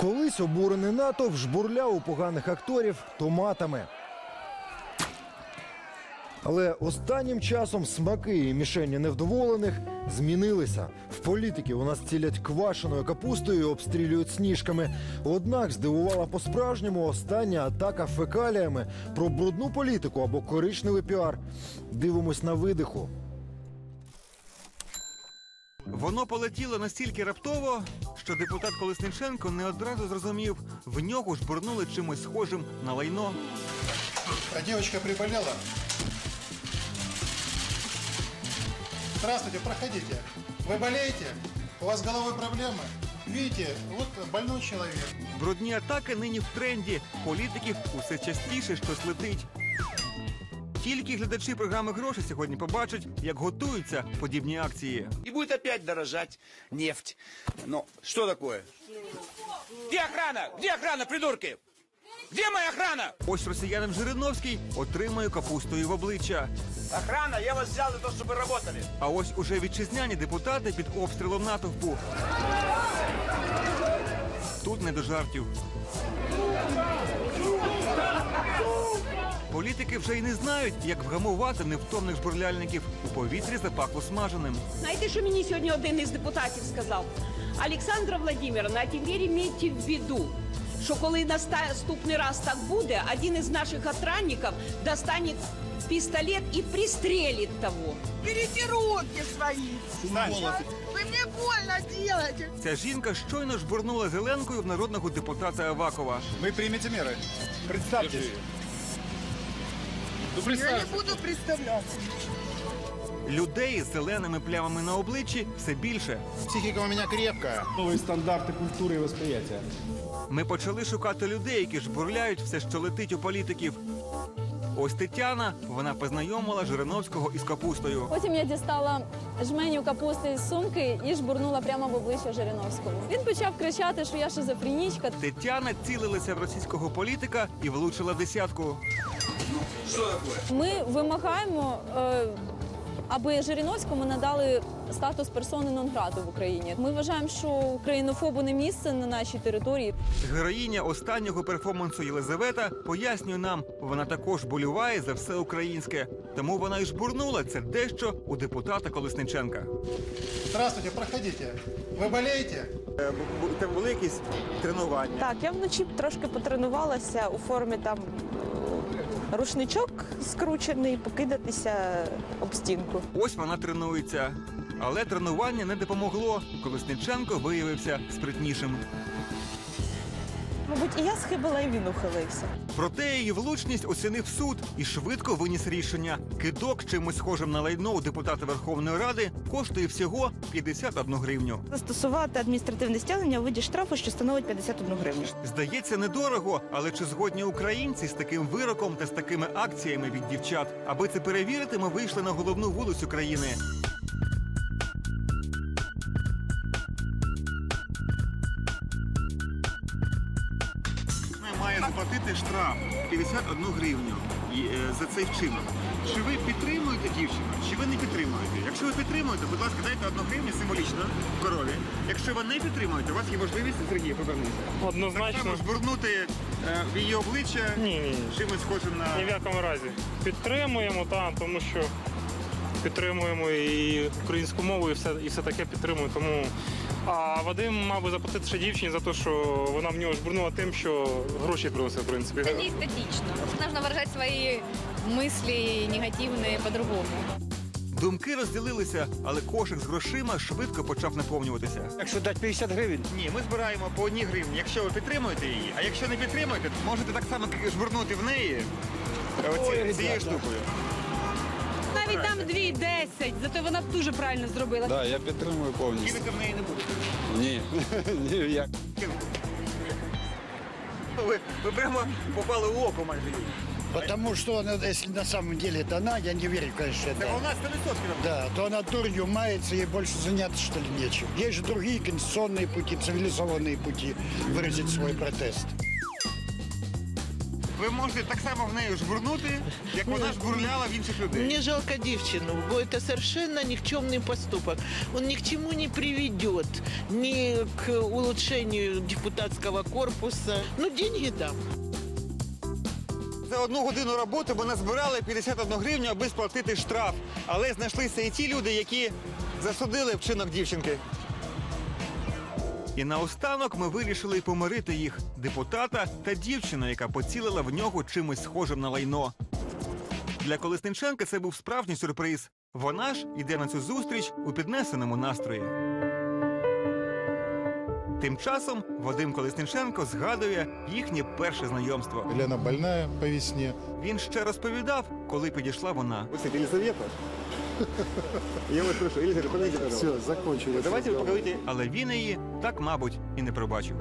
Колись обурений натовп жбурляв у поганих акторів томатами. Але останнім часом смаки і мішені невдоволених змінилися. В політики у нас цілять квашеною капустою і обстрілюють сніжками. Однак здивувала по-справжньому остання атака фекаліями про брудну політику або коричневий піар. Дивимось на видиху. Воно полетіло настільки раптово, що депутат Колесниченко не одразу зрозумів, в нього ж бурнули чимось схожим на лайно. А девочка приболела? Здравствуйте, проходите. Вы болеете? У вас с головой проблемы? Видите, вот больной человек. Брудні атаки нині в тренді. Політиків усе частіше щось летить. Тільки глядачі програми гроші сьогодні побачать, як готуються подібні акції. И будет опять дорожать нефть. Но что такое? Где охрана? Где охрана, придурки? Где моя охрана? Ось росіянин Жириновський отримає капустою в обличчя. Охрана, я вас взял для того, чтобы вы работали. А ось уже вітчизняні депутати під обстрілом натовпу. Тут не до жартів. Політики вже й не знають, як вгамувати невтомних жбурляльників. У повітрі запахло смаженим. Знаєте, що мені сьогодні один із депутатів сказав? Олександра Владимировна, а тепер имейте в виду, що коли наступний раз так буде, один із наших охранників достане пістолет і пристрелить того. Берите руки свои. Вы мне больно делаете. Ця жінка щойно жбурнула зеленкою в народного депутата Авакова. Вы примете меры. Представьтесь. Я не буду представляться. Людей з зеленими плямами на обличчі все більше. Психика у меня крепкая. новые стандарты культуры и восприятия. Ми почали шукати людей, які жбурляють все, що летить у політиків. Ось Тетяна, вона познайомила Жириновського із капустою. Потім я дістала жменю капусти з сумки і жбурнула прямо в обличчя Жириновському. Він почав кричати, що я шизофренічка. Тетяна цілилася в російського політика і влучила в десятку. Ми вимагаємо, е, аби Жириновському надали статус персони нон-грату в Україні. Ми вважаємо, що українофобу не місце на нашій території. Героїня останнього перформансу Єлизавета пояснює нам, вона також болюває за все українське. Тому вона і жбурнула це дещо у депутата Колесниченка. Здравствуйте, проходите. Вы болеете? Там були якісь тренування. Так, я вночі трошки потренувалася у формі там е, рушничок скручений, покидатися об стінку. Ось вона тренується. Але тренування не допомогло. Колесниченко виявився спритнішим. Мабуть, і я схибила, і він ухилився. Проте її влучність оцінив суд і швидко виніс рішення. Кидок чимось схожим на лайно у депутата Верховної Ради коштує всього 51 гривню. Застосувати адміністративне стягнення у виді штрафу, що становить 51 гривню. Здається, недорого, але чи згодні українці з таким вироком та з такими акціями від дівчат? Аби це перевірити, ми вийшли на головну вулицю країни. Заплатити штраф 51 гривню е, за цей вчинок. Чи ви підтримуєте дівчину, чи ви не підтримуєте? Якщо ви підтримуєте, будь ласка, дайте одну гривню символічно корові. Якщо ви не підтримуєте, у вас є можливість Сергій повернутися. Однозначно. Треба жбурнути е, в її обличчя Ні, ні, ні. чимось схожим на Ні в якому разі. Підтримуємо, та, тому що підтримуємо і українську мову, і все, і все таке підтримуємо. Тому а Вадим мав би заплатити ще дівчині за те, що вона в нього жбурнула тим, що гроші приносить, в принципі. Это не эстетично. Нужно выражать свои мысли негативные по-другому. думки розділилися, але кошик з грошима швидко почав наповнюватися. Якщо дати 50 гривень, Ні, ми збираємо по одній гривні, якщо ви підтримуєте її. А якщо не підтримуєте, можете так само жбурнути в неї е, оці- цією штукою. Навіть там 2,10, зато вона дуже правильно зробила. Так, я підтримую повністю. Кинути в неї не будете. Ні. Ні, як. Ви, ви прямо попали в око майже їй. Потому что она, если на самом деле это она, я не верю, конечно, Це это. вона 100% Да, то она дурью мается, ей больше заняться, что ли, нечем. Есть же другие конституционные пути, цивилизованные пути выразить свой протест. ви можете так само в неї жбурнути, як вона жбурляла в інших людей. Мне жалко девчину, бо это совершенно никчемный поступок. Он ни к чему не приведет, ни к улучшению депутатского корпуса. Ну, деньги дам. За одну годину роботи вона збирала 51 гривню, аби сплатити штраф. Але знайшлися і ті люди, які засудили вчинок дівчинки. І наостанок ми вирішили помирити їх депутата та дівчину, яка поцілила в нього чимось схожим на лайно. Для Колесниченка це був справжній сюрприз. Вона ж іде на цю зустріч у піднесеному настрої. Тим часом Вадим Колесниченко згадує їхнє перше знайомство. Лена больная по весне. Він ще розповідав, коли підійшла вона. Ось Елизавета. Я вас прошу, Елизавета, подойдите, Все, закончили. Давайте ви поговорите. Але він її так, мабуть, і не пробачив.